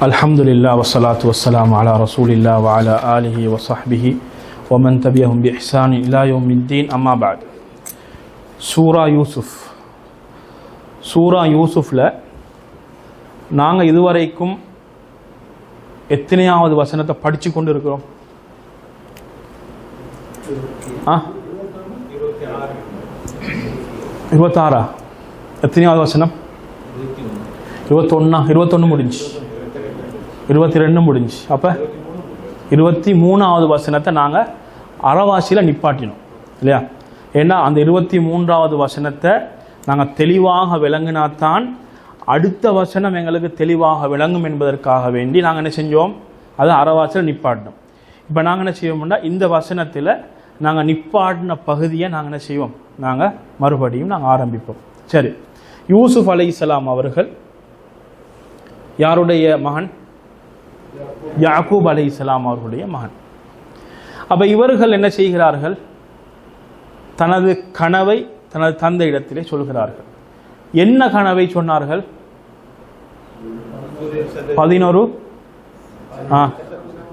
அல்ஹம்துலில்லா வசலாத்து வசலாம் அலா ரசூலில்லா வாலா ஆலிஹி வசஹ்பிஹி ஒமன் தபியஹும் பி இஹ்சான் இல்லாயோமின்தீன் அம்மாபாத் சூரா யூசுஃப் சூரா யூசுஃபில் நாங்கள் இதுவரைக்கும் எத்தனையாவது வசனத்தை படித்து கொண்டு இருக்கிறோம் ஆ? இருபத்தாறா? எத்தனையாவது வசனம்? இருபத்தொன்னா? இருபத்தொன்று முடிஞ்சு இருபத்தி ரெண்டு முடிஞ்சு. அப்போ இருபத்தி மூணாவது வசனத்தை நாங்கள் அறவாசியில் நிப்பாட்டினோம். இல்லையா? ஏன்னா அந்த இருபத்தி மூன்றாவது வசனத்தை நாங்கள் தெளிவாக விளங்கினாத்தான் அடுத்த வசனம் எங்களுக்கு தெளிவாக விளங்கும் என்பதற்காக வேண்டி நாங்கள் என்ன செஞ்சோம்? அதை அறவாசியில் நிப்பாட்டினோம். இப்போ நாங்கள் என்ன செய்வோம்னா இந்த வசனத்தில் நாங்கள் நிப்பாட்டின பகுதியை நாங்கள் என்ன செய்வோம்? நாங்கள் மறுபடியும் நாங்கள் ஆரம்பிப்போம். சரி. யூசுஃப் அலை அவர்கள் யாருடைய மகன்? யாக்கூப் அலை அவர்களுடைய மகன். அப்போ இவர்கள் என்ன செய்கிறார்கள்? தனது கனவை தனது தந்தை இடத்திலே சொல்கிறார்கள். என்ன கனவை சொன்னார்கள்? பதினோரு ஆ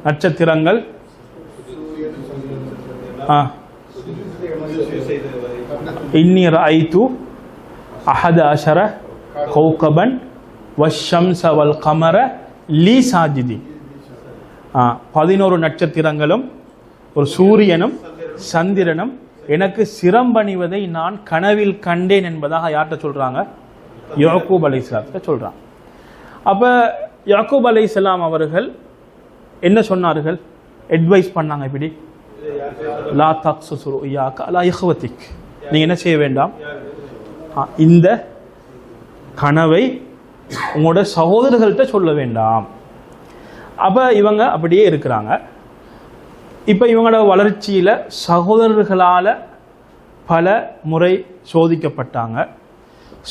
நட்சத்திரங்கள். ஆ. இன்னி ஐத்து அஹத அஷர கௌகபன் வஷம்ச வல் கமர லீ சாஜிதி பதினோரு நட்சத்திரங்களும் ஒரு சூரியனும் சந்திரனும் எனக்கு சிரம்பணிவதை நான் கனவில் கண்டேன் என்பதாக யார்கிட்ட சொல்கிறாங்க யாக்கூப் அலை இஸ்லாத்தை சொல்கிறாங்க அப்போ யாக்கூப் அலை இஸ்லாம் அவர்கள் என்ன சொன்னார்கள்? அட்வைஸ் பண்ணாங்க இப்படி. லா தக்சுசுரு யாக்கா லா இஹ்வத்திக் நீங்கள் என்ன செய்ய வேண்டாம்? ஆ, இந்த கனவை உங்களோட சகோதரர்கள்ட்ட சொல்ல வேண்டாம். அப்போ இவங்க அப்படியே இருக்கிறாங்க. இப்போ இவங்களோட வளர்ச்சியில் சகோதரர்களால் பல முறை சோதிக்கப்பட்டாங்க.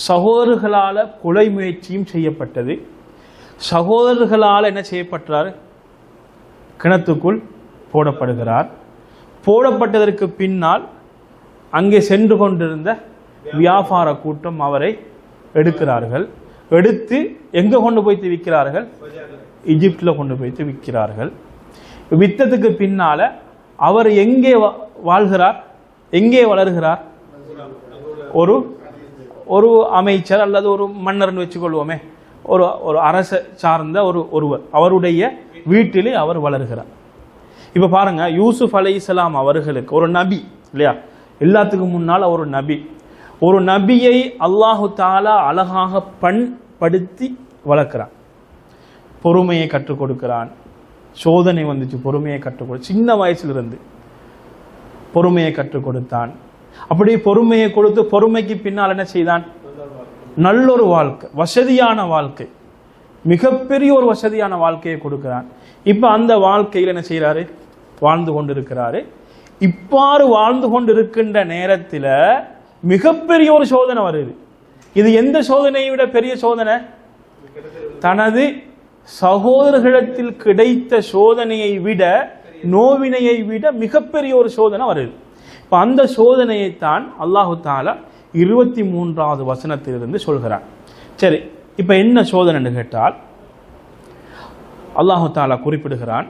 சகோதரர்களால் கொலை முயற்சியும் செய்யப்பட்டது. சகோதரர்களால் என்ன செய்யப்பட்டார்? கிணத்துக்குள் போடப்படுகிறார். போடப்பட்டதற்கு பின்னால் அங்கே சென்று கொண்டிருந்த வியாபார கூட்டம் அவரை எடுக்கிறார்கள். எடுத்து எங்கே கொண்டு போய் விற்கிறார்கள் எகிப்தில் கொண்டு போய்த்து விற்கிறார்கள். வித்ததுக்கு பின்னால அவர் எங்கே வா- வாழ்கிறார்? எங்கே வளர்கிறார்? ஒரு ஒரு அமைச்சர் அல்லது ஒரு மன்னர்னு வச்சுக்கொள்வோமே. ஒரு ஒரு அரச சார்ந்த ஒரு ஒருவர். அவருடைய வீட்டிலே அவர் வளர்கிறார். இப்போ பாருங்க யூசுப் இஸ்லாம் அவர்களுக்கு ஒரு நபி இல்லையா? எல்லாத்துக்கும் முன்னால் ஒரு நபி. ஒரு நபியை அல்லாஹு தாலா அழகாக பண்படுத்தி வளர்க்கிறான். பொறுமையை கற்றுக் கொடுக்கிறான். சோதனை வந்துச்சு பொறுமையை கற்றுக் கொடு. சின்ன வயசுலேருந்து பொறுமையை கற்றுக் கொடுத்தான். அப்படி பொறுமையை கொடுத்து பொறுமைக்கு பின்னால் என்ன செய்தான்? நல்லொரு வாழ்க்கை வசதியான வாழ்க்கை. மிகப்பெரிய ஒரு வசதியான வாழ்க்கையை கொடுக்கிறான். இப்போ அந்த வாழ்க்கையில் என்ன செய்கிறாரு? வாழ்ந்து கொண்டிருக்கிறாரு. இவ்வாறு வாழ்ந்து கொண்டிருக்கின்ற நேரத்தில் மிகப்பெரிய ஒரு சோதனை வருது. இது எந்த சோதனையை விட பெரிய சோதனை? தனது சகோதரர்களிடத்தில் கிடைத்த சோதனையை விட நோவினையை விட மிகப்பெரிய ஒரு சோதனை வருது. இப்போ அந்த சோதனையைத்தான் அல்லாஹு தாலா இருபத்தி மூன்றாவது வசனத்திலிருந்து சொல்கிறார். சரி இப்போ என்ன சோதனைன்னு கேட்டால் அல்லாஹு தாலா குறிப்பிடுகிறான்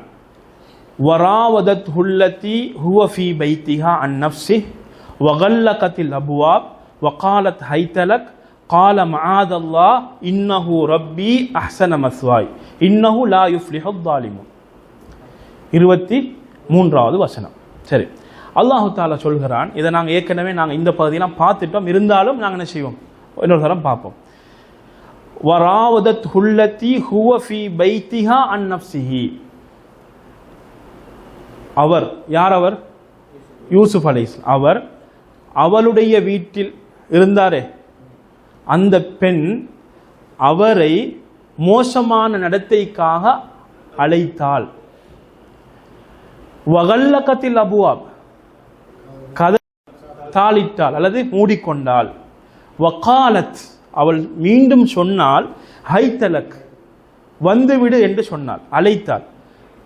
வராவதத் ஹுல்லதி ஹுவஃபி பைத்திஹா அன் நஃப்சி வகல்லகத்தில் அபுவாப் வகாலத் ஹைத்தலக் கால மஆதல்லா இன்னஹு ரப்பி அஹ்சன மஸ்வாய் இன்னஹு லா யுஃப்லிஹு தாலிமு இருபத்தி மூன்றாவது வசனம். சரி. அல்லாஹு தாலா சொல்கிறான் இதை நாங்கள் ஏற்கனவே நாங்கள் இந்த பகுதியெல்லாம் பார்த்துட்டோம். இருந்தாலும் நாங்கள் என்ன செய்வோம்? இன்னொரு தரம் பார்ப்போம். வராவதத் ஹுல்லத்தி ஹுவஃபி பைத்திஹா அன் நஃப்சிஹி அவர் யார் அவர்? யூசுப் அலைஸ் அவர் அவளுடைய வீட்டில் இருந்தாரே. அந்த பெண் அவரை மோசமான நடத்தைக்காக அழைத்தாள். வகல்லக்கத்தில் அபுவாப் கதை தாளிட்டாள் அல்லது மூடிக்கொண்டாள். வக்காலத் அவள் மீண்டும் சொன்னால் ஹைத்தலக் வந்துவிடு என்று சொன்னாள் அழைத்தாள்.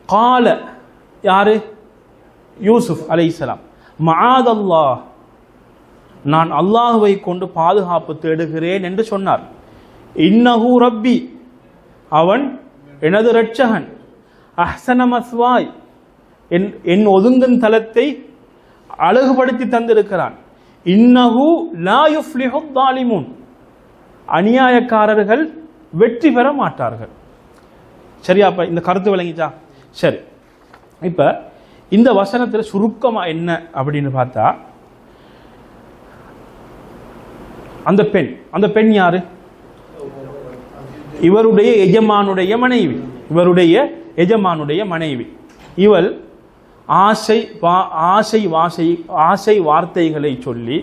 கால யாரு? யூசுப் இஸ்லாம் மஆதல்லாஹ் நான் அல்லாஹுவை கொண்டு பாதுகாப்பு தேடுகிறேன் என்று சொன்னார். இன்னஹு ரப்பி. அவன் எனது இரட்சகன். அஹ்சனமஸ்வாய் என் என் ஒதுங்கும் தலத்தை அழகுபடுத்தி தந்திருக்கிறான். இன்னஹு லா யுஃப்லிஹு தாலிமுன் அநியாயக்காரர்கள் வெற்றி பெற மாட்டார்கள். சரியா அப்ப இந்த கருத்து விளங்கிச்சா? சரி. இப்ப இந்த வசனத்துல சுருக்கமா என்ன அப்படின்னு பார்த்தா அந்த பெண் அந்த பெண் யாரு? இவருடைய எஜமானுடைய மனைவி. இவருடைய எஜமானுடைய மனைவி. இவள் ஆசை வா ஆசை வாசை ஆசை வார்த்தைகளை சொல்லி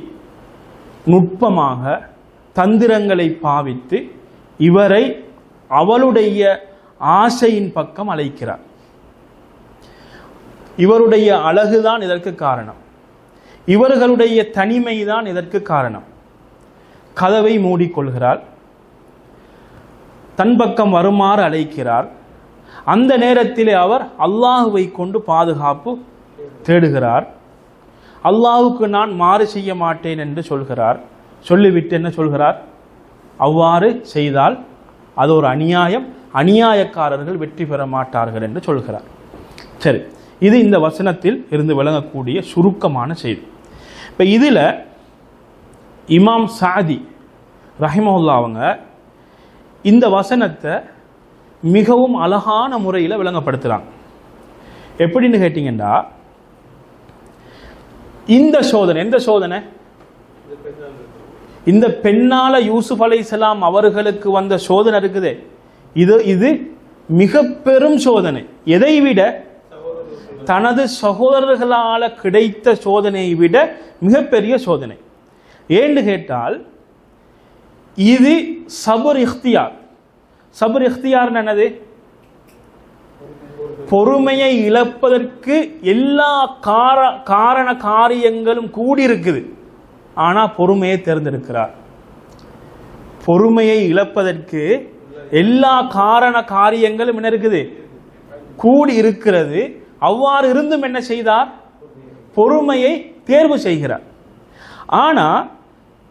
நுட்பமாக தந்திரங்களை பாவித்து இவரை அவளுடைய ஆசையின் பக்கம் அழைக்கிறார். இவருடைய அழகுதான் இதற்கு காரணம். இவர்களுடைய தனிமைதான் இதற்கு காரணம். கதவை மூடிக்கொள்கிறார் தன் பக்கம் வருமாறு அழைக்கிறார். அந்த நேரத்திலே அவர் அல்லாஹுவை கொண்டு பாதுகாப்பு தேடுகிறார். அல்லாஹுக்கு நான் மாறு செய்ய மாட்டேன் என்று சொல்கிறார். சொல்லிவிட்டு என்ன சொல்கிறார்? அவ்வாறு செய்தால் அது ஒரு அநியாயம். அநியாயக்காரர்கள் வெற்றி பெற மாட்டார்கள் என்று சொல்கிறார். சரி இது இந்த வசனத்தில் இருந்து விளங்கக்கூடிய சுருக்கமான செய்தி. இப்போ இதில் இமாம் சாதி ரஹிமவுல்லா அவங்க இந்த வசனத்தை மிகவும் அழகான முறையில் விளங்கப்படுத்துகிறாங்க எப்படின்னு கேட்டிங்கன்னா இந்த சோதனை எந்த சோதனை? இந்த பெண்ணால யூசுப் அலைஹிஸ்ஸலாம் அவர்களுக்கு வந்த சோதனை இருக்குதே. இது இது மிக பெரும் சோதனை. எதை விட? தனது சகோதரர்களால் கிடைத்த சோதனையை விட மிகப்பெரிய சோதனை. ஏன்னு கேட்டால் இது சபர் இஃப்தியார் சபர் இஃப்தியார் என்னது? பொறுமையை இழப்பதற்கு எல்லா கார காரண காரியங்களும் கூடியிருக்குது. ஆனா பொறுமையை தேர்ந்தெடுக்கிறார். பொறுமையை இழப்பதற்கு எல்லா காரண காரியங்களும் என்ன இருக்குது? கூடி இருக்கிறது அவ்வாறு இருந்தும் என்ன செய்தார்? பொறுமையை தேர்வு செய்கிறார். ஆனா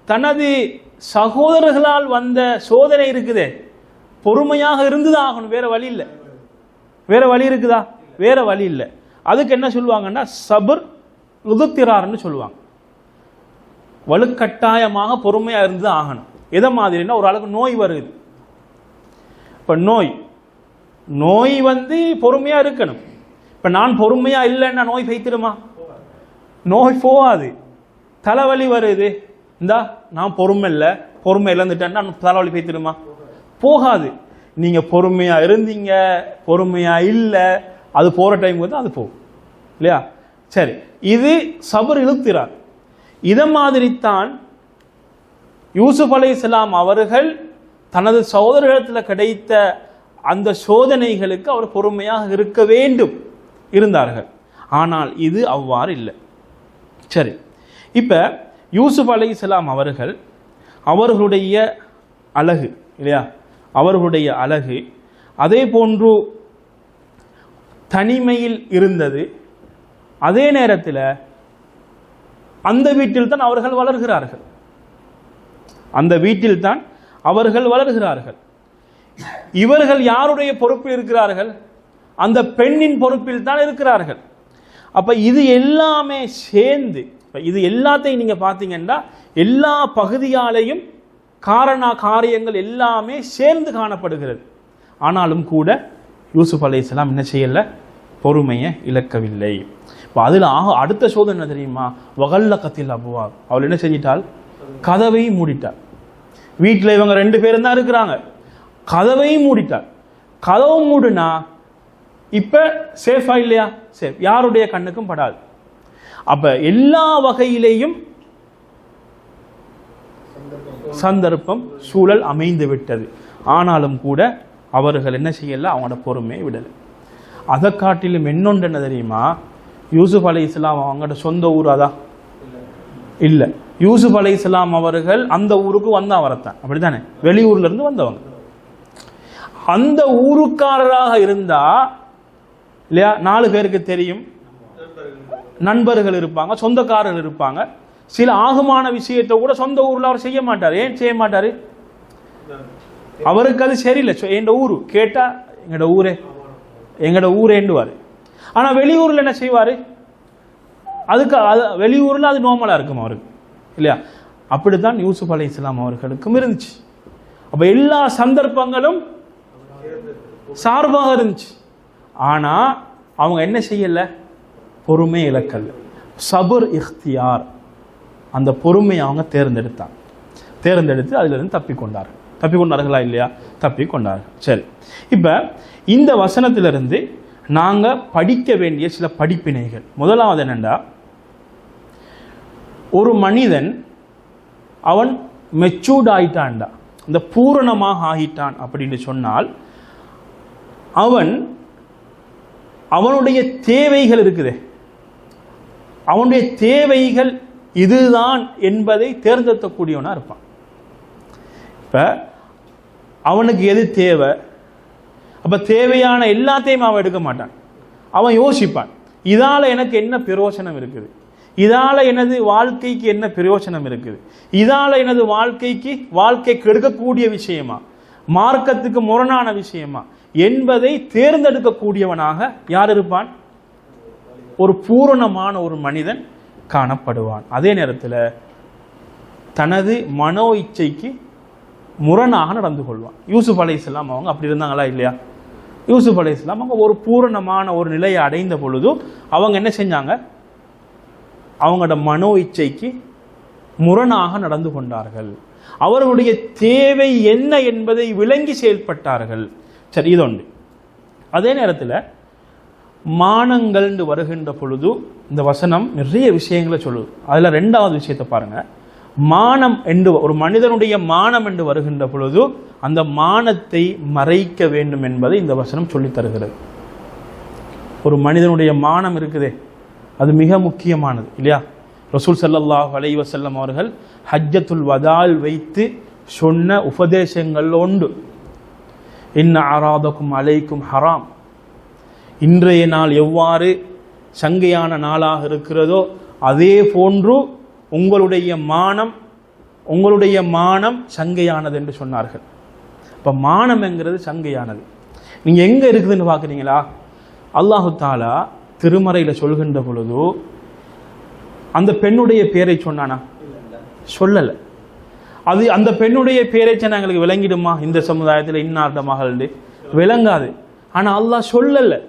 தனது சகோதரர்களால் வந்த சோதனை இருக்குதே. பொறுமையாக இருந்துதான் ஆகணும் வேற வழி இல்லை. வேற வழி இருக்குதா? வேற வழி இல்லை. அதுக்கு என்ன சொல்லுவாங்கன்னா சபர் உதுத்திரார்னு சொல்லுவாங்க. வலுக்கட்டாயமாக பொறுமையாக இருந்து ஆகணும். எதை மாதிரின்னா ஒரு அளவுக்கு நோய் வருது. இப்போ நோய். நோய் வந்து பொறுமையாக இருக்கணும். இப்போ நான் பொறுமையாக இல்லைன்னா நோய் பெய்த்திடுமா? நோய் போகாது. தலைவலி வருது. இந்தா நான் பொறுமை இல்லை. பொறுமை இழந்துட்டேன்னா தலைவலி பேத்திடுமா? போகாது. நீங்க பொறுமையா இருந்தீங்க பொறுமையா இல்லை அது போற டைம் வந்து அது போகும். இல்லையா? சரி. இது சபர் இழுத்திறார் இதை மாதிரி தான் யூசுப் அலைஹிஸ்ஸலாம் அவர்கள் தனது சகோதரத்தில் கிடைத்த அந்த சோதனைகளுக்கு அவர் பொறுமையாக இருக்க வேண்டும் இருந்தார்கள். ஆனால் இது அவ்வாறு இல்லை. சரி. இப்போ யூசுப் அலைஹிஸ்ஸலாம் அவர்கள் அவர்களுடைய அழகு இல்லையா? அவர்களுடைய அழகு அதே போன்று தனிமையில் இருந்தது. அதே நேரத்தில் அந்த வீட்டில் தான் அவர்கள் வளர்கிறார்கள். அந்த வீட்டில் தான் அவர்கள் வளர்கிறார்கள். இவர்கள் யாருடைய பொறுப்பில் இருக்கிறார்கள்? அந்த பெண்ணின் பொறுப்பில் தான் இருக்கிறார்கள். அப்ப இது எல்லாமே சேர்ந்து இப்போ இது எல்லாத்தையும் நீங்க பார்த்தீங்கன்னா எல்லா பகுதியாலையும் காரண காரியங்கள் எல்லாமே சேர்ந்து காணப்படுகிறது. ஆனாலும் கூட யூசுப் அலைஹிஸ்ஸலாம் என்ன செய்யல? பொறுமையை இழக்கவில்லை. இப்போ அதில் ஆக அடுத்த சோதனை என்ன தெரியுமா? வகல்ல கத்தில் அபுவா அவள் என்ன செஞ்சிட்டாள்? கதவையும் மூடிட்டாள். வீட்டில் இவங்க ரெண்டு பேரும் தான் இருக்கிறாங்க. கதவையும் மூடிட்டாள். கதவை மூடுனா இப்போ சேஃபா இல்லையா? சேஃப் யாருடைய கண்ணுக்கும் படாது. அப்ப எல்லா வகையிலேயும் சந்தர்ப்பம் சூழல் அமைந்து விட்டது. ஆனாலும் கூட அவர்கள் என்ன செய்யல? அவங்களோட பொறுமையை விடலை. அதை காட்டிலும் இன்னொன்று என்ன தெரியுமா? யூசுப் அலை இஸ்லாம் அவங்களோட சொந்த ஊர் அதான் இல்லை. யூசுப் அலை இஸ்லாம் அவர்கள் அந்த ஊருக்கு வந்தா வரத்தான் அப்படித்தானே? வெளியூர்ல இருந்து வந்தவங்க. அந்த ஊருக்காரராக இருந்தா இல்லையா? நாலு பேருக்கு தெரியும். நண்பர்கள் இருப்பாங்க சொந்தக்காரர்கள் இருப்பாங்க. சில ஆகுமான விஷயத்தை கூட சொந்த ஊர்ல அவர் செய்ய மாட்டார். ஏன் செய்ய மாட்டாரு? அவருக்கு அது சரியில்லை. சொ- என் ஊரு கேட்டா எங்களோட ஊரே எங்களோட ஊரேண்டுவார் ஆனால் வெளியூரில் என்ன செய்வார்? அதுக்கு அது வெளியூரில் அது நார்மலாக இருக்கும் அவருக்கு. இல்லையா? அப்படித்தான் யூசுப் அலி இஸ்லாம் அவர்களுக்கும் இருந்துச்சு. அப்போ எல்லா சந்தர்ப்பங்களும் சார்பாக இருந்துச்சு. ஆனால் அவங்க என்ன செய்யலை? பொறுமை இலக்கல்ல சபர் இஃப்தியார் அந்த பொறுமையை அவங்க தேர்ந்தெடுத்தாங்க. தேர்ந்தெடுத்து அதிலிருந்து தப்பிக்கொண்டார்கள் தப்பிக்கொண்டார்களா இல்லையா? தப்பிக்கொண்டார்கள் சரி. இப்போ இந்த வசனத்திலிருந்து நாங்கள் படிக்க வேண்டிய சில படிப்பினைகள். முதலாவது என்னென்னா ஒரு மனிதன் அவன் மெச்சூர்ட் ஆயிட்டான்டா. இந்த பூரணமாக ஆகிட்டான் அப்படின்னு சொன்னால் அவன் அவனுடைய தேவைகள் இருக்குதே. அவனுடைய தேவைகள் இதுதான் என்பதை தேர்ந்தெடுக்கக்கூடியவனாக இருப்பான். இப்போ அவனுக்கு எது தேவை? அப்போ தேவையான எல்லாத்தையும் அவன் எடுக்க மாட்டான். அவன் யோசிப்பான் இதால் எனக்கு என்ன பிரயோசனம் இருக்குது? இதால் எனது வாழ்க்கைக்கு என்ன பிரயோசனம் இருக்குது? இதால் எனது வாழ்க்கைக்கு வாழ்க்கை கெடுக்கக்கூடிய விஷயமா? மார்க்கத்துக்கு முரணான விஷயமா? என்பதை தேர்ந்தெடுக்கக்கூடியவனாக யார் இருப்பான்? ஒரு பூரணமான ஒரு மனிதன் காணப்படுவான். அதே நேரத்தில் தனது மனோ இச்சைக்கு முரணாக நடந்து கொள்வான். யூசுப் அலை இஸ்லாம் அவங்க அப்படி இருந்தாங்களா இல்லையா? யூசுப் அலை இஸ்லாம் அவங்க ஒரு பூரணமான ஒரு நிலையை அடைந்த பொழுது அவங்க என்ன செஞ்சாங்க? அவங்களோட மனோ இச்சைக்கு முரணாக நடந்து கொண்டார்கள். அவர்களுடைய தேவை என்ன என்பதை விளங்கி செயல்பட்டார்கள். சரி இது ஒன்று. அதே நேரத்தில் மானங்கள்னு வருகின்ற பொழுது இந்த வசனம் நிறைய விஷயங்களை சொல்லுது. அதில் ரெண்டாவது விஷயத்தை பாருங்க. மானம் என்று ஒரு மனிதனுடைய மானம் என்று வருகின்ற பொழுது அந்த மானத்தை மறைக்க வேண்டும் என்பதை இந்த வசனம் சொல்லித் தருகிறது. ஒரு மனிதனுடைய மானம் இருக்குதே அது மிக முக்கியமானது இல்லையா? ரசூல் ஸல்லல்லாஹு அலைஹி வஸல்லம் அவர்கள் ஹஜ்ஜத்துல் வதால் வைத்து சொன்ன உபதேசங்கள் உண்டு இன்ன ஆராதக்கும் அலைக்கும் ஹராம். இன்றைய நாள் எவ்வாறு சங்கையான நாளாக இருக்கிறதோ அதே போன்று உங்களுடைய மானம் உங்களுடைய மானம் சங்கையானது என்று சொன்னார்கள். இப்போ மானம்ங்கிறது சங்கையானது. நீங்கள் எங்கே இருக்குதுன்னு பார்க்குறீங்களா அல்லாஹு தாலா திருமறையில் சொல்கின்ற பொழுது அந்த பெண்ணுடைய பேரை சொன்னானா? சொல்லலை. அது அந்த பெண்ணுடைய பேரை சொன்னால் எங்களுக்கு விளங்கிடுமா? இந்த சமுதாயத்தில் இன்னார்ட மகள் விளங்காது. ஆனால் அல்லாஹ் சொல்லலை.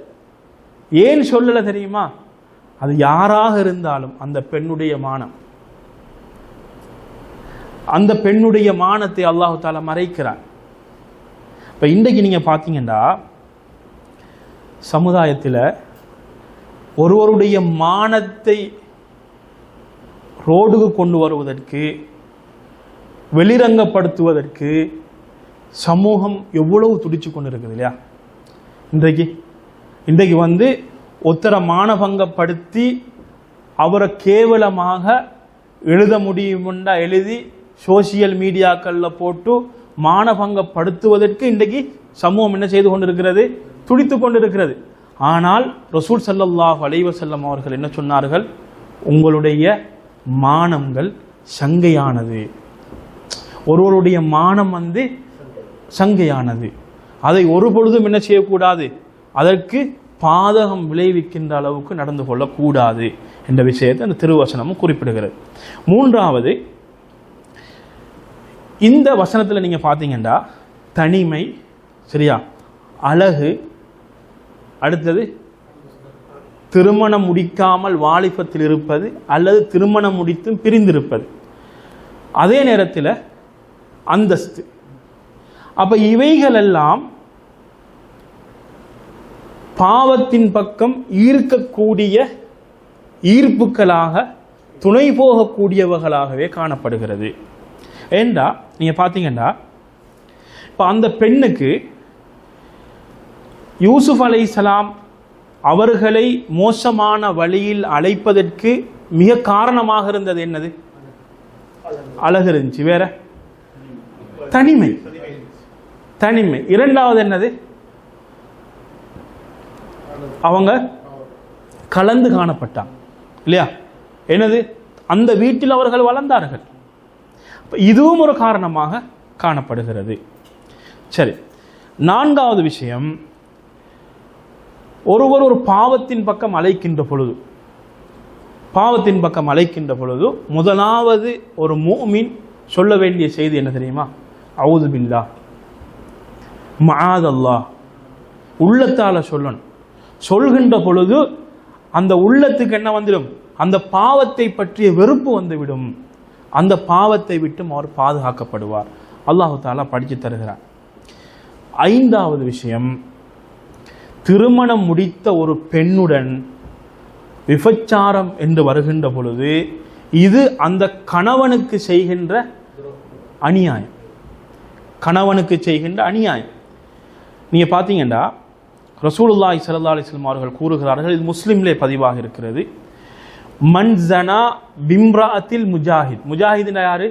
ஏன் சொல்லலை தெரியுமா? அது யாராக இருந்தாலும் அந்த பெண்ணுடைய மானம். அந்த பெண்ணுடைய மானத்தை அல்லாஹு தாலா மறைக்கிறான். இப்போ இன்றைக்கு நீங்கள் பார்த்தீங்கன்னா சமுதாயத்தில் ஒருவருடைய மானத்தை ரோடுக்கு கொண்டு வருவதற்கு வெளிரங்கப்படுத்துவதற்கு சமூகம் எவ்வளவு துடிச்சு கொண்டு இருக்குது இல்லையா? இன்றைக்கு இன்றைக்கு வந்து ஒத்தரை மானபங்கப்படுத்தி அவரை கேவலமாக எழுத முடியுமுண்டா எழுதி சோசியல் மீடியாக்களில் போட்டு மானபங்கப்படுத்துவதற்கு இன்றைக்கு சமூகம் என்ன செய்து கொண்டிருக்கிறது? துடித்து கொண்டிருக்கிறது. ஆனால் ரசூல் ஸல்லல்லாஹு அலைவசல்லம் அவர்கள் என்ன சொன்னார்கள்? உங்களுடைய மானங்கள் சங்கையானது. ஒருவருடைய மானம் வந்து சங்கையானது. அதை ஒரு பொழுதும் என்ன செய்யக்கூடாது? அதற்கு பாதகம் விளைவிக்கின்ற அளவுக்கு நடந்து கொள்ளக்கூடாது என்ற விஷயத்தை அந்த திருவசனமும் குறிப்பிடுகிறது. மூன்றாவது இந்த வசனத்தில் நீங்கள் பார்த்தீங்கன்னா தனிமை சரியா? அழகு அடுத்தது திருமணம் முடிக்காமல் வாலிபத்தில் இருப்பது அல்லது திருமணம் முடித்தும் பிரிந்திருப்பது. அதே நேரத்தில் அந்தஸ்து. அப்ப இவைகளெல்லாம் பாவத்தின் பக்கம் ஈர்க்கக்கூடிய ஈர்ப்புகளாக துணை போகக்கூடியவர்களாகவே காணப்படுகிறது. ஏண்டா? நீங்க பார்த்தீங்கன்னா இப்போ அந்த பெண்ணுக்கு யூசுப் சலாம் அவர்களை மோசமான வழியில் அழைப்பதற்கு மிக காரணமாக இருந்தது என்னது? அழகு இருந்துச்சு. வேற? தனிமை. தனிமை. இரண்டாவது என்னது? அவங்க கலந்து காணப்பட்டாங்க இல்லையா? என்னது? அந்த வீட்டில் அவர்கள் வளர்ந்தார்கள். இதுவும் ஒரு காரணமாக காணப்படுகிறது. சரி நான்காவது விஷயம் ஒருவர் ஒரு பாவத்தின் பக்கம் அழைக்கின்ற பொழுது பாவத்தின் பக்கம் அழைக்கின்ற பொழுது முதலாவது ஒரு மூமின் சொல்ல வேண்டிய செய்தி என்ன தெரியுமா? அவுது பில்லா மஆதல்லா. உள்ளத்தால சொல்லணும். சொல்கின்ற பொழுது அந்த உள்ளத்துக்கு என்ன வந்துடும்? அந்த பாவத்தை பற்றிய வெறுப்பு வந்துவிடும். அந்த பாவத்தை விட்டும் அவர் பாதுகாக்கப்படுவார். அல்லாஹு தாலா படித்து தருகிறார். ஐந்தாவது விஷயம் திருமணம் முடித்த ஒரு பெண்ணுடன் விபச்சாரம் என்று வருகின்ற பொழுது இது அந்த கணவனுக்கு செய்கின்ற அநியாயம். கணவனுக்கு செய்கின்ற அநியாயம். நீங்க பார்த்தீங்கன்னா ரசூலுல்லாஹி சல்லா அலைஹி அவர்கள் கூறுகிறார்கள் இது முஸ்லீம்லே பதிவாக இருக்கிறது. மன்சனா பிம்ரா பிம்ராத்தில் முஜாஹித். முஜாஹித்னா யாரு?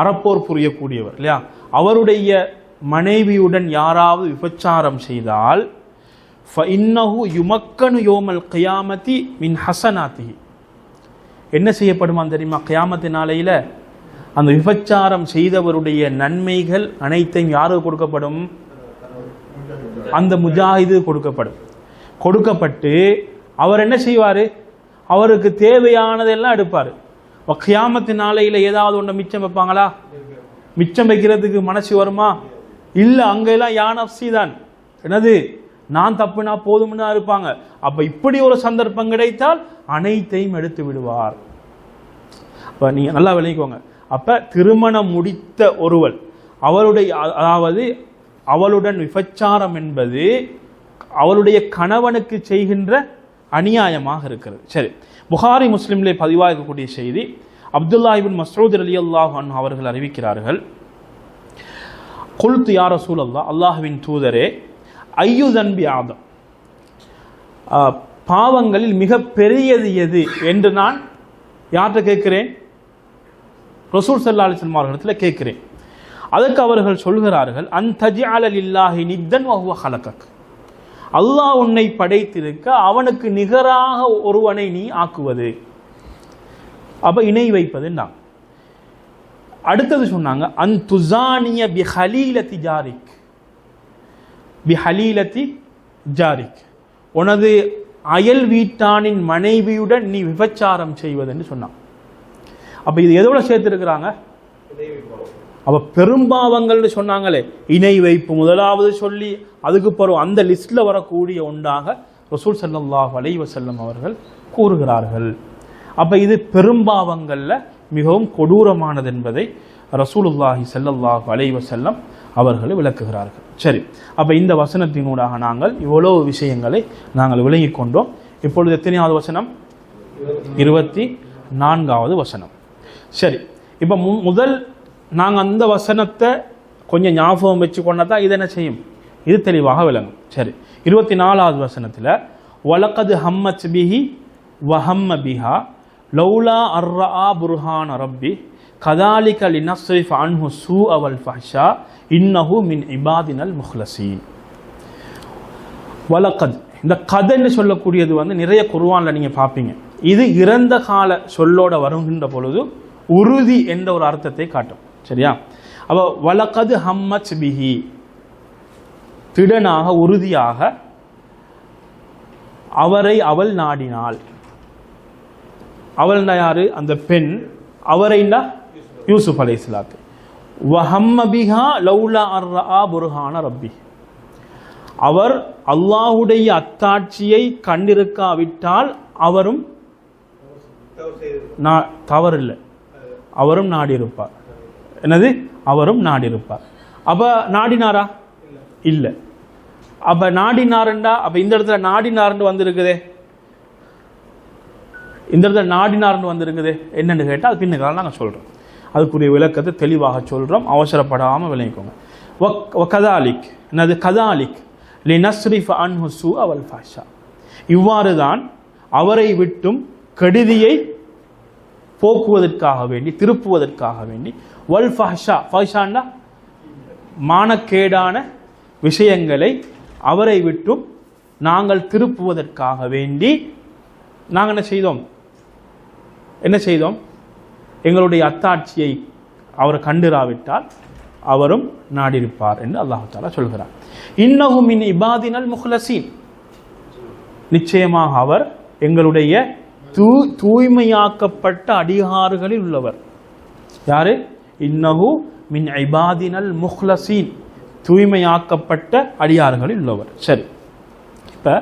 அறப்போர் புரியக்கூடியவர் இல்லையா? அவருடைய மனைவியுடன் யாராவது விபச்சாரம் செய்தால் ஃபஇன்னஹு யுமக்கனு யோமல் கயாமதி மின் ஹசனாத்தி என்ன செய்யப்படுமா தெரியுமா? கயாமத்து நாளையில் அந்த விபச்சாரம் செய்தவருடைய நன்மைகள் அனைத்தையும் யாருக்கு கொடுக்கப்படும்? அந்த முஜாஹிது கொடுக்கப்படும். கொடுக்கப்பட்டு அவர் என்ன செய்வார்? அவருக்கு தேவையானதெல்லாம் எடுப்பார். கியாமத்து நாளையில் ஏதாவது ஒன்றை மிச்சம் வைப்பாங்களா? மிச்சம் வைக்கிறதுக்கு மனசு வருமா? இல்லை அங்கெல்லாம் யான் அப்சி தான். என்னது? நான் தப்புனா போதும்னு இருப்பாங்க. அப்ப இப்படி ஒரு சந்தர்ப்பம் கிடைத்தால் அனைத்தையும் எடுத்து விடுவார். அப்ப நீங்க நல்லா விளங்கிக்கோங்க. அப்ப திருமணம் முடித்த ஒருவள் அவளுடைய அ- அதாவது அவளுடன் விபச்சாரம் என்பது அவளுடைய கணவனுக்கு செய்கின்ற அநியாயமாக இருக்கிறது. சரி புகாரி முஸ்லிம்லே பதிவாக இருக்கக்கூடிய செய்தி அப்துல்லா இபின் மசூத் அலி அல்லாஹ் அவர்கள் அறிவிக்கிறார்கள் குல்து யார அல்லா அல்லாஹ்வின் தூதரே ஐயு தன்பி ஆதம் பாவங்களில் மிக பெரியது எது? என்று நான் யார்கிட்ட கேட்கிறேன்? ரசூல் சல்லா அலிஸ்லாம் அவர்களிடத்தில் கேட்கிறேன். அதுக்கு அவர்கள் சொல்கிறார்கள் அந்தஜி அலலில்லாஹி நித்தன் வஹுவ ஹலகக். அல்லாஹ் உன்னை படைத்திருக்க அவனுக்கு நிகராக ஒருவனை நீ ஆக்குவது. அப்போ இணை வைப்பது நான் அடுத்தது சொன்னாங்க அன் துசானிய பி ஹலீலத்தி ஜாரிக். பி ஹலீலத்தி ஜாரிக். உனது அயல் வீட்டானின் மனைவியுடன் நீ விபச்சாரம் செய்வதுன்னு சொன்னான். அப்போ இது எதோட சேர்த்துருக்குறாங்க? அப்ப பெரும்பாவங்கள்னு சொன்னாங்களே இணை வைப்பு முதலாவது சொல்லி அதுக்கு பிறகு அந்த லிஸ்ட்ல வரக்கூடிய ஒன்றாக ரசூல் சல்லாஹ் அலைஹி செல்லம் அவர்கள் கூறுகிறார்கள். அப்ப இது பெரும்பாவங்கள்ல மிகவும் கொடூரமானது என்பதை ரசூலுல்லாஹி ஸல்லல்லாஹு அலைஹி வஸல்லம் அவர்கள் விளக்குகிறார்கள். சரி அப்ப இந்த வசனத்தினூடாக நாங்கள் இவ்வளவு விஷயங்களை நாங்கள் விளங்கிக் கொண்டோம். இப்பொழுது எத்தனையாவது வசனம்? இருபத்தி நான்காவது வசனம். சரி இப்போ மு முதல் நாங்கள் அந்த வசனத்தை கொஞ்சம் ஞாபகம் வச்சு கொண்டா தான் இது என்ன செய்யும்? இது தெளிவாக விளங்கும். சரி. இருபத்தி நாலாவது வசனத்தில் வலக்கது ஹம்மத் பிஹி வஹம்ம பிஹா லௌலா அர்ரா புர்ஹான் ரப்பி கதாலிக லினஸ்ரிஃப் அன்ஹு சூ அவல் ஃபஹ்ஷா இன்னஹு மின் இபாதினல் முஹ்லசீன். வலக்கத். இந்த கதைன்னு சொல்லக்கூடியது வந்து நிறைய குருவானில் நீங்கள் பார்ப்பீங்க இது இறந்த கால சொல்லோட வருகின்ற பொழுது உறுதி என்ற ஒரு அர்த்தத்தை காட்டும். சரியா? அப்ப வலக்கது ஹம்மத் பிஹி. திடனாக உறுதியாக அவரை அவள் நாடினாள். அவள்னா யாரு? அந்த பெண். அவரைண்டா யூசுப் அலை இஸ்லாத்து வஹம்ம பிஹா லௌலா அர்ரா புர்ஹான ரப்பி. அவர் அல்லாஹுடைய அத்தாட்சியை கண்டிருக்காவிட்டால் அவரும் தவறில்லை. அவரும் நாடியிருப்பார். என்னது? அவரும் நாடியிருப்பார். அப்ப நாடினாரா? இல்லை. அப்ப நாடினாருண்டா? அப்ப இந்த இடத்துல நாடினார்னு வந்திருக்குதே. இந்த இடத்துல நாடினார்னு வந்திருக்குது. என்னன்னு கேட்டால் அது பின்னுக்கால நாங்கள் சொல்கிறோம் அதுக்குரிய விளக்கத்தை தெளிவாக சொல்கிறோம் அவசரப்படாமல் விளங்கிக்கோங்க. கதாலிக் என்னது? கதாலிக். லி நஸ்ரிஃப் அவல் ஃபாஷா இவ்வாறு தான் அவரை விட்டும் கெடுதியை போக்குவதற்காக வேண்டி திருப்புவதற்காக வேண்டி வல் ஃபஹ்ஷா. ஃபஹ்ஷான்னா மானக்கேடான விஷயங்களை அவரை விட்டும் நாங்கள் திருப்புவதற்காக வேண்டி நாங்கள் என்ன செய்தோம்? என்ன செய்தோம்? எங்களுடைய அத்தாட்சியை அவர் கண்டிராவிட்டால் அவரும் நாடியிருப்பார் என்று அல்லாஹ் தாலா சொல்கிறார். இன்னகும் இன் இபாதினல் முஹ்லசீன். நிச்சயமாக அவர் எங்களுடைய தூ தூய்மையாக்கப்பட்ட அடிகாறுகளில் உள்ளவர். யாரு? இன்னஹு மின் ஐபாதினல் முஹ்லசீன். தூய்மையாக்கப்பட்ட அடியார்களில் உள்ளவர். சரி. இப்போ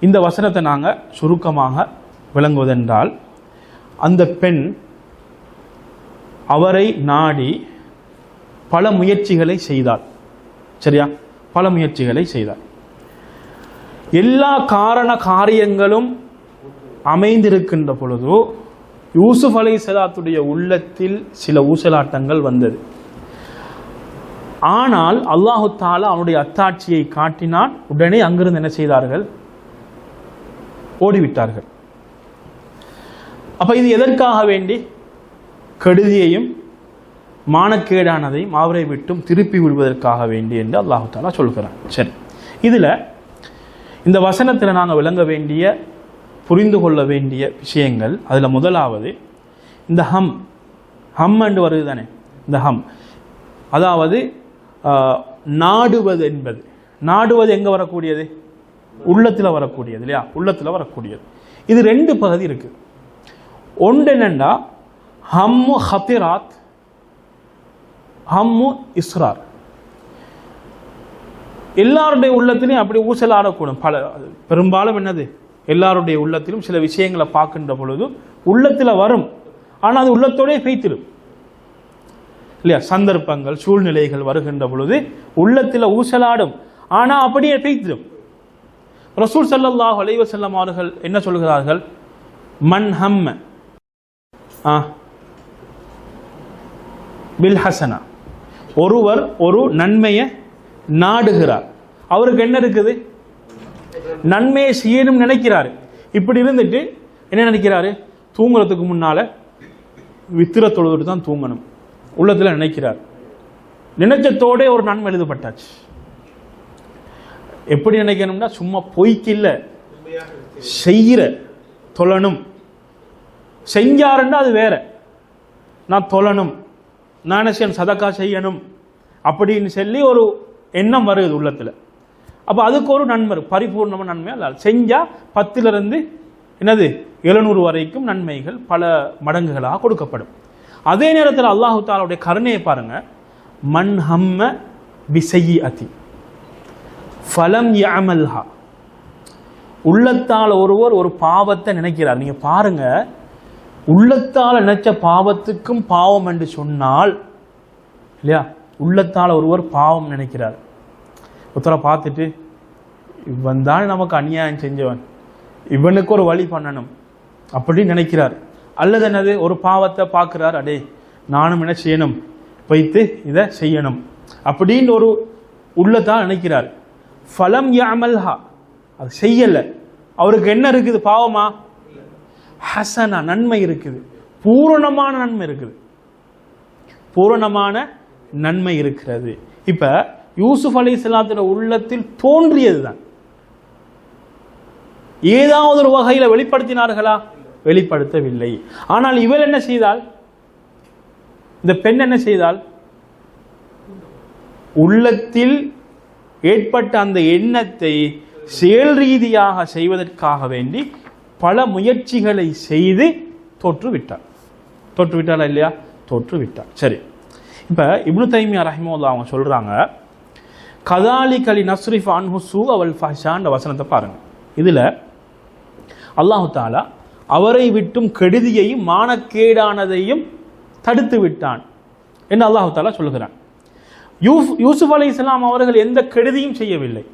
இந்த வசனத்தை நாங்கள் சுருக்கமாக விளங்குவதென்றால் அந்த பெண் அவரை நாடி பல முயற்சிகளை செய்தார் சரியா? பல முயற்சிகளை செய்தார் எல்லா காரண காரியங்களும் அமைந்திருக்கின்ற பொழுது யூசுப் அலை சலாத்துடைய உள்ளத்தில் சில ஊசலாட்டங்கள் வந்தது. ஆனால் அல்லாஹு தாலா அவனுடைய அத்தாட்சியை காட்டினான். உடனே அங்கிருந்து என்ன செய்தார்கள்? ஓடிவிட்டார்கள். அப்ப இது எதற்காக வேண்டி? கெடுதியையும் மானக்கேடானதையும் அவரை விட்டும் திருப்பி விடுவதற்காக வேண்டி என்று அல்லாஹு தாலா சொல்கிறான். சரி. இதுல இந்த வசனத்தில் நாங்கள் விளங்க வேண்டிய புரிந்து கொள்ள வேண்டிய விஷயங்கள். அதில் முதலாவது இந்த ஹம் ஹம் என்று வருது தானே? இந்த ஹம். அதாவது ஆஹ், நாடுவது என்பது. நாடுவது எங்கே வரக்கூடியது? உள்ளத்தில் வரக்கூடியது இல்லையா? உள்ளத்தில் வரக்கூடியது. இது ரெண்டு பகுதி இருக்கு. ஒன்று என்னென்னா ஹம்மு ஹத்திராத் ஹம்மு இஸ்ரார். எல்லாருடைய உள்ளத்திலையும் அப்படி ஊசல் ஆடக்கூடும் பல பெரும்பாலும் என்னது? எல்லாருடைய உள்ளத்திலும் சில விஷயங்களை பார்க்கின்ற பொழுது உள்ளத்தில் வரும். ஆனால் அது உள்ளத்தோடே பெய்த்திடும் இல்லையா? சந்தர்ப்பங்கள் சூழ்நிலைகள் வருகின்ற பொழுது உள்ளத்தில் ஊசலாடும். ஆனால் அப்படியே பெய்த்திடும் ரசூல் சல்லாஹ் அலைஹி வஸல்லம் அவர்கள் என்ன சொல்கிறார்கள்? மன் ஹம்ம ஆ பில் ஹசனா. ஒருவர் ஒரு நன்மையை நாடுகிறார். அவருக்கு என்ன இருக்குது? நன்மையை செய்யணும்னு நினைக்கிறாரு. இப்படி இருந்துட்டு என்ன நினைக்கிறாரு? தூங்குறதுக்கு முன்னால வித்திர தொழுதுட்டு தான் தூங்கணும். உள்ளத்துல நினைக்கிறார். நினைச்சத்தோட ஒரு நன்மை எழுதப்பட்டாச்சு. எப்படி நினைக்கணும்னா சும்மா பொய்க்கு இல்ல செய்கிற தொழணும். செஞ்சாருன்னா அது வேற. நான் தொழணும். நான் என்ன செய்யணும்? சதக்கா செய்யணும். அப்படின்னு சொல்லி ஒரு எண்ணம் வருது உள்ளத்தில். அப்போ அதுக்கு ஒரு நன்மை பரிபூர்ணமாக நன்மை அல்ல. செஞ்சால் பத்திலிருந்து என்னது? எழுநூறு வரைக்கும் நன்மைகள் பல மடங்குகளாக கொடுக்கப்படும். அதே நேரத்தில் அல்லாஹு தாலாவுடைய கருணையை பாருங்க. மண் ஹம்ம பிசையி அதி ஃபலம் யமல்ஹா உள்ளத்தால் ஒருவர் ஒரு பாவத்தை நினைக்கிறார். நீங்க பாருங்க. உள்ளத்தால் நினைச்ச பாவத்துக்கும் பாவம் என்று சொன்னால் இல்லையா? உள்ளத்தால் ஒருவர் பாவம் நினைக்கிறார். ஒருத்தரை பார்த்துட்டு இவன் தான் நமக்கு அநியாயம் செஞ்சவன். இவனுக்கு ஒரு வழி பண்ணணும். அப்படின்னு நினைக்கிறார். அல்லது என்னது? ஒரு பாவத்தை பார்க்கிறார். அடே நானும் என்ன செய்யணும்? வைத்து இதை செய்யணும். அப்படின்னு ஒரு உள்ளதான் நினைக்கிறார். ஃபலம் யாமல்ஹா. அது செய்யலை. அவருக்கு என்ன இருக்குது? பாவமா? ஹசனா நன்மை இருக்குது. பூரணமான நன்மை இருக்குது. பூரணமான நன்மை இருக்கிறது. இப்போ யூசுஃப் அலி அலை உள்ளத்தில் தோன்றியது தான் ஏதாவது ஒரு வகையில் வெளிப்படுத்தினார்களா? வெளிப்படுத்தவில்லை. ஆனால் இவர் என்ன செய்தால்? இந்த பெண் என்ன செய்தால்? உள்ளத்தில் ஏற்பட்ட அந்த எண்ணத்தை செயல் ரீதியாக செய்வதற்காக வேண்டி பல முயற்சிகளை செய்து தோற்றுவிட்டார். தோற்றுவிட்டாரா இல்லையா? தோற்றுவிட்டார். சரி. இப்போ இப்னு தைமியா ரஹிமோல்லா அவங்க சொல்றாங்க கதாலி கலி நஸ்ரிஃப் அன்ஹு சூ அவல் வசனத்தை பாருங்க. இதில் அல்லாஹு தாலா அவரை விட்டும் கெடுதியையும் மானக்கேடானதையும் தடுத்து விட்டான் என்று அல்லாஹு தாலா சொல்கிறான் யூஸ் யூசுப் அலி இஸ்லாம் அவர்கள் எந்த கெடுதியும் செய்யவில்லை.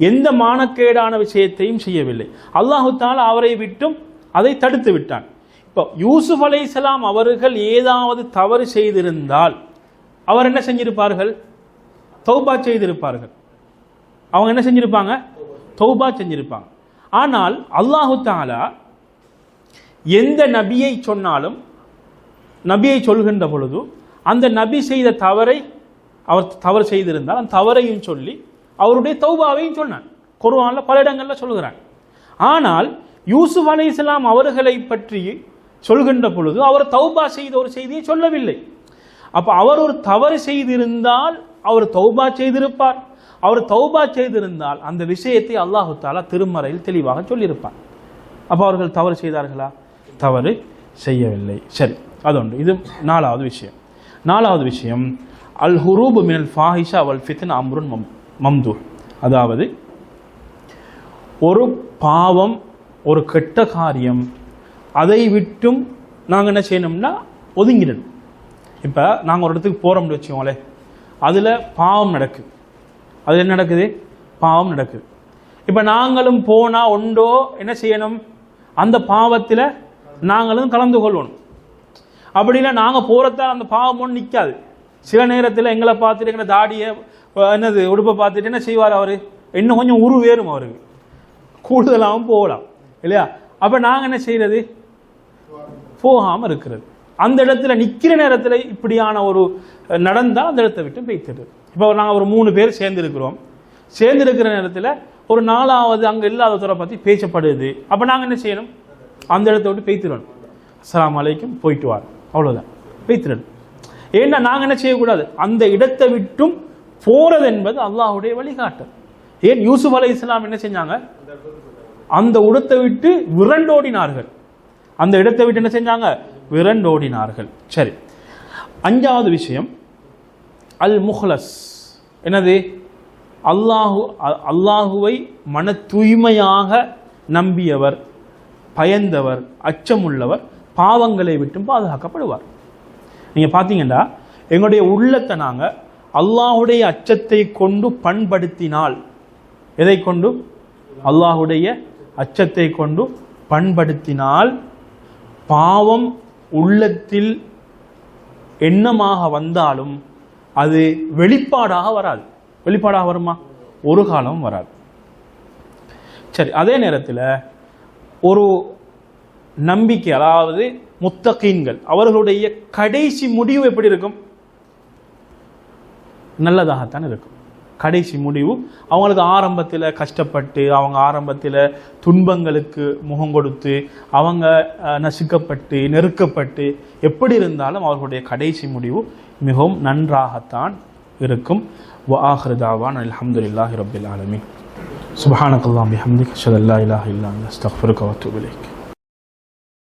எந்த மானக்கேடான விஷயத்தையும் செய்யவில்லை. அல்லாஹு தாலா அவரை விட்டும் அதை தடுத்து விட்டான். இப்போ யூசுப் அலை இஸ்லாம் அவர்கள் ஏதாவது தவறு செய்திருந்தால் அவர் என்ன செஞ்சிருப்பார்கள்? தௌபா செய்திருப்பார்கள். அவங்க என்ன செஞ்சிருப்பாங்க? தௌபா செஞ்சிருப்பாங்க. ஆனால் அல்லாஹு தாலா எந்த நபியை சொன்னாலும் நபியை சொல்கின்ற பொழுது அந்த நபி செய்த தவறை அவர் தவறு செய்திருந்தால் அந்த தவறையும் சொல்லி அவருடைய தௌபாவையும் சொன்னான் குர்ஆன்ல பல இடங்களில் சொல்கிறான் ஆனால் யூசுப் இஸ்லாம் அவர்களை பற்றி சொல்கின்ற பொழுது அவர் தௌபா செய்த ஒரு செய்தியை சொல்லவில்லை. அப்போ அவர் ஒரு தவறு செய்திருந்தால் அவர் தௌபா செய்திருப்பார். அவர் தௌபா செய்திருந்தால் அந்த விஷயத்தை அல்லாஹு தாலா திருமறையில் தெளிவாக சொல்லியிருப்பார். அப்போ அவர்கள் தவறு செய்தார்களா? தவறு செய்யவில்லை. சரி அதொன்று இது நாலாவது விஷயம். நாலாவது விஷயம் அல் ஹுரூபு மினல் ஃபாஹிஷா வல் ஃபித்ன் அம்ருன் மம் மம்து. அதாவது ஒரு பாவம் ஒரு கெட்ட காரியம் அதை விட்டும் நாங்கள் என்ன செய்யணும்னா ஒதுங்கிடணும். இப்போ நாங்கள் ஒரு இடத்துக்கு போகிறோம்னு வச்சுக்கோங்களேன் அதில் பாவம் நடக்குது அது என்ன நடக்குது? பாவம் நடக்குது. இப்போ நாங்களும் போனால் ஒன்றோ என்ன செய்யணும்? அந்த பாவத்தில் நாங்களும் கலந்து கொள்ளணும். அப்படின்னா நாங்கள் போகிறதால அந்த பாவம் ஒன்று நிற்காது சில நேரத்தில் எங்களை பார்த்துட்டு எங்களை தாடியை என்னது உடுப்பை பார்த்துட்டு என்ன செய்வார் அவர்? இன்னும் கொஞ்சம் உருவேறும் அவருக்கு. கூடுதலாகவும் போகலாம். இல்லையா? அப்போ நாங்கள் என்ன செய்கிறது போகாமல் இருக்கிறது. அந்த இடத்துல நிற்கிற நேரத்தில் இப்படியான ஒரு நடந்தால் அந்த இடத்தை விட்டு பேய்த்துடு இப்போ நாங்கள் ஒரு மூணு பேர் சேர்ந்துருக்கிறோம். சேர்ந்துருக்கிற நேரத்தில் ஒரு நாலாவது அங்கே இல்லாத துறை பற்றி பேசப்படுது. அப்போ நாங்கள் என்ன செய்யணும்? அந்த இடத்த விட்டு பேய்த்திடணும் அஸ்லாம் அலைக்கும். போயிட்டு வார். அவ்வளோதான் பேய்த்திடணும் ஏன்னா நாங்கள் என்ன செய்யக்கூடாது? அந்த இடத்தை விட்டும் போகிறது என்பது அல்லாஹுடைய வழிகாட்டு ஏன்? யூசுப் அலை இஸ்லாம் என்ன செஞ்சாங்க? அந்த இடத்தை விட்டு விரண்டோடினார்கள். அந்த இடத்தை விட்டு என்ன செஞ்சாங்க? விரண்டோடினார்கள். சரி. அஞ்சாவது விஷயம் அல் முஹ்லஸ் என்னது? அல்லாஹு அல்லாஹுவை மன தூய்மையாக நம்பியவர் பயந்தவர் அச்சமுள்ளவர் பாவங்களை விட்டும் பாதுகாக்கப்படுவார். நீங்கள் பார்த்தீங்கன்னா எங்களுடைய உள்ளத்தை நாங்கள் அல்லாஹுடைய அச்சத்தை கொண்டு பண்படுத்தினால் எதை கொண்டு அல்லாஹுடைய அச்சத்தை கொண்டு பண்படுத்தினால் பாவம் உள்ளத்தில் எண்ணமாக வந்தாலும் அது வெளிப்பாடாக வராது. வெளிப்பாடாக வருமா? ஒரு காலம் வராது. சரி அதே நேரத்தில் ஒரு நம்பிக்கை அதாவது முத்தகீன்கள் அவர்களுடைய கடைசி முடிவு எப்படி இருக்கும்? நல்லதாகத்தான் இருக்கும். கடைசி முடிவு. அவங்களுக்கு ஆரம்பத்தில் கஷ்டப்பட்டு அவங்க ஆரம்பத்தில் துன்பங்களுக்கு முகம் கொடுத்து அவங்க நசுக்கப்பட்டு நெருக்கப்பட்டு எப்படி இருந்தாலும் அவர்களுடைய கடைசி முடிவு மிகவும் நன்றாகத்தான் இருக்கும். வாஹ்ருதாவான் அலமதுல்லாஹி ரபில் ஆலமீன். சுபஹானக்கல்லாம் பிஹம்திக் அஷ்ஹது அல்லா இலாஹ இல்லா அன்த